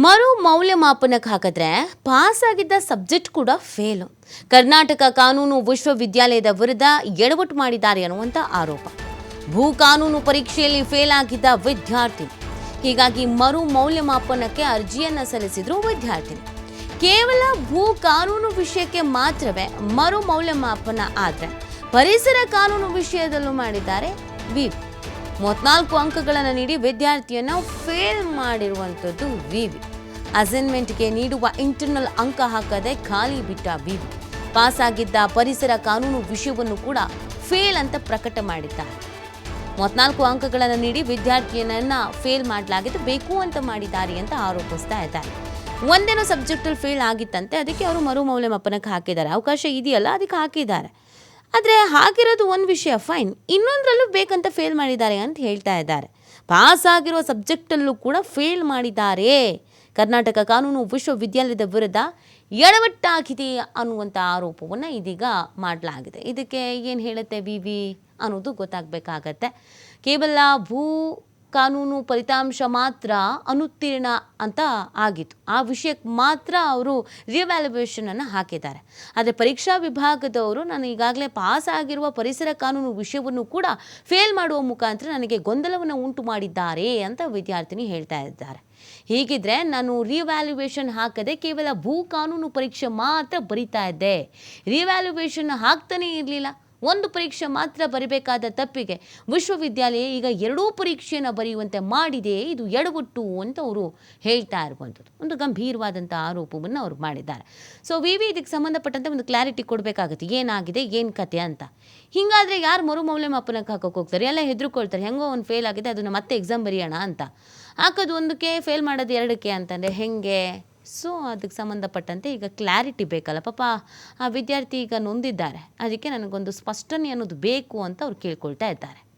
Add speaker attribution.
Speaker 1: ಮರು ಮೌಲ್ಯಮಾಪನಕ್ಕೆ ಹಾಕಿದ್ರೆ ಪಾಸ್ ಆಗಿದ್ದ ಸಬ್ಜೆಕ್ಟ್ ಕೂಡ ಫೇಲು ಕರ್ನಾಟಕ ಕಾನೂನು ವಿಶ್ವವಿದ್ಯಾಲಯದ ವಿರುದ್ಧ ಎಡವಟ್ಟು ಮಾಡಿದ್ದಾರೆ ಅನ್ನುವಂಥ ಆರೋಪ. ಭೂ ಕಾನೂನು ಪರೀಕ್ಷೆಯಲ್ಲಿ ಫೇಲ್ ಆಗಿದ್ದ ವಿದ್ಯಾರ್ಥಿ ಹೀಗಾಗಿ ಮರು ಮೌಲ್ಯಮಾಪನಕ್ಕೆ ಅರ್ಜಿಯನ್ನು ಸಲ್ಲಿಸಿದ್ರು ವಿದ್ಯಾರ್ಥಿನಿ. ಕೇವಲ ಭೂ ಕಾನೂನು ವಿಷಯಕ್ಕೆ ಮಾತ್ರವೇ ಮರು ಮೌಲ್ಯಮಾಪನ ಆದರೆ ಪರಿಸರ ಕಾನೂನು ವಿಷಯದಲ್ಲೂ ಮಾಡಿದ್ದಾರೆ ವಿ ಮೂವತ್ನಾಲ್ಕು ಅಂಕಗಳನ್ನು ನೀಡಿ ವಿದ್ಯಾರ್ಥಿಯನ್ನು ಫೇಲ್ ಮಾಡಿರುವಂಥದ್ದು ವಿವಿ. ಅಸೈನ್ಮೆಂಟ್ಗೆ ನೀಡುವ ಇಂಟರ್ನಲ್ ಅಂಕ ಹಾಕದೆ ಖಾಲಿ ಬಿಟ್ಟ ವಿವಿ. ಪಾಸ್ ಆಗಿದ್ದ ಪರಿಸರ ಕಾನೂನು ವಿಷಯವನ್ನು ಕೂಡ ಫೇಲ್ ಅಂತ ಪ್ರಕಟ ಮಾಡಿದ್ದಾರೆ. ಮೂವತ್ನಾಲ್ಕು ಅಂಕಗಳನ್ನು ನೀಡಿ ವಿದ್ಯಾರ್ಥಿಯನ್ನ ಫೇಲ್ ಮಾಡಲಾಗಿದ್ದು ಬೇಕು ಅಂತ ಮಾಡಿದ್ದಾರೆ ಅಂತ ಆರೋಪಿಸ್ತಾ ಇದ್ದಾರೆ. ಒಂದೇನೋ ಸಬ್ಜೆಕ್ಟಲ್ಲಿ ಫೇಲ್ ಆಗಿತ್ತಂತೆ, ಅದಕ್ಕೆ ಅವರು ಮರು ಮೌಲ್ಯಮಾಪನಕ್ಕೆ ಹಾಕಿದ್ದಾರೆ. ಅವಕಾಶ ಇದೆಯಲ್ಲ, ಅದಕ್ಕೆ ಹಾಕಿದ್ದಾರೆ. ಆದರೆ ಹಾಗಿರೋದು ಒಂದು ವಿಷಯ ಫೈನ್ ಇನ್ನೊಂದರಲ್ಲೂ ಬೇಕಂತ ಫೇಲ್ ಮಾಡಿದ್ದಾರೆ ಅಂತ ಹೇಳ್ತಾ ಇದ್ದಾರೆ. ಪಾಸ್ ಆಗಿರೋ ಸಬ್ಜೆಕ್ಟಲ್ಲೂ ಕೂಡ ಫೇಲ್ ಮಾಡಿದ್ದಾರೆ. ಕರ್ನಾಟಕ ಕಾನೂನು ವಿಶ್ವವಿದ್ಯಾಲಯದ ವಿರುದ್ಧ ಎಡವಟ್ಟಾಗಿದೆ ಅನ್ನುವಂಥ ಆರೋಪವನ್ನು ಇದೀಗ ಮಾಡಲಾಗಿದೆ. ಇದಕ್ಕೆ ಏನು ಹೇಳುತ್ತೆ ವಿ ವಿ ಅನ್ನೋದು ಗೊತ್ತಾಗಬೇಕಾಗತ್ತೆ. ಕೇವಲ ಭೂ ಕಾನೂನು ಫಲಿತಾಂಶ ಮಾತ್ರ ಅನುತ್ತೀರ್ಣ ಅಂತ ಆಗಿತ್ತು. ಆ ವಿಷಯಕ್ಕೆ ಮಾತ್ರ ಅವರು ರಿವ್ಯಾಲ್ಯುವೇಷನನ್ನು ಹಾಕಿದ್ದಾರೆ. ಆದರೆ ಪರೀಕ್ಷಾ ವಿಭಾಗದವರು ನಾನು ಈಗಾಗಲೇ ಪಾಸ್ ಆಗಿರುವ ಪರಿಸರ ಕಾನೂನು ವಿಷಯವನ್ನು ಕೂಡ ಫೇಲ್ ಮಾಡುವ ಮುಖಾಂತರ ನನಗೆ ಗೊಂದಲವನ್ನು ಉಂಟು ಮಾಡಿದ್ದಾರೆ ಅಂತ ವಿದ್ಯಾರ್ಥಿನಿ ಹೇಳ್ತಾ ಇದ್ದಾರೆ. ಹೀಗಿದ್ರೆ ನಾನು ರಿವ್ಯಾಲ್ಯುವೇಷನ್ ಹಾಕದೆ ಕೇವಲ ಭೂ ಕಾನೂನು ಪರೀಕ್ಷೆ ಮಾತ್ರ ಬರಿತಾ ಇದ್ದೆ. ರಿವ್ಯಾಲ್ಯುವೇಷನ್ ಹಾಕ್ತಾನೇ ಇರಲಿಲ್ಲ. ಒಂದು ಪರೀಕ್ಷೆ ಮಾತ್ರ ಬರಿಬೇಕಾದ ತಪ್ಪಿಗೆ ವಿಶ್ವವಿದ್ಯಾಲಯ ಈಗ ಎರಡೂ ಪರೀಕ್ಷೆಯನ್ನು ಬರೆಯುವಂತೆ ಮಾಡಿದೆ, ಇದು ಎಡವಟ್ಟು ಅಂತ ಅವರು ಹೇಳ್ತಾ ಇರುವಂಥದ್ದು. ಒಂದು ಗಂಭೀರವಾದಂಥ ಆರೋಪವನ್ನು ಅವರು ಮಾಡಿದ್ದಾರೆ. ಸೊ ವಿ ವಿ ಇದಕ್ಕೆ ಸಂಬಂಧಪಟ್ಟಂತೆ ಒಂದು ಕ್ಲಾರಿಟಿ ಕೊಡಬೇಕಾಗುತ್ತೆ. ಏನಾಗಿದೆ, ಏನು ಕತೆ ಅಂತ. ಹಿಂಗಾದರೆ ಯಾರು ಮರು ಮೌಲ್ಯಮಾಪನಕ್ಕೆ ಹಾಕೋಕೆ ಹೋಗ್ತಾರೆ? ಎಲ್ಲ ಹೆದರ್ಕೊಳ್ತಾರೆ. ಹೆಂಗೋ ಒಂದು ಫೇಲ್ ಆಗಿದೆ, ಅದನ್ನು ಮತ್ತೆ ಎಕ್ಸಾಮ್ ಬರೆಯೋಣ ಅಂತ. ಹಾಕೋದು ಒಂದಕ್ಕೆ ಫೇಲ್ ಮಾಡೋದು ಎರಡಕ್ಕೆ ಅಂತಂದರೆ ಹೆಂಗೆ? ಸೊ ಅದಕ್ಕೆ ಸಂಬಂಧಪಟ್ಟಂತೆ ಈಗ ಕ್ಲಾರಿಟಿ ಬೇಕಲ್ಲ. ಪಾಪ ಆ ವಿದ್ಯಾರ್ಥಿ ಈಗ ನೊಂದಿದ್ದಾರೆ. ಅದಕ್ಕೆ ನನಗೊಂದು ಸ್ಪಷ್ಟನೆ ಅನ್ನೋದು ಬೇಕು ಅಂತ ಅವ್ರು ಕೇಳ್ಕೊಳ್ತಾ ಇದ್ದಾರೆ.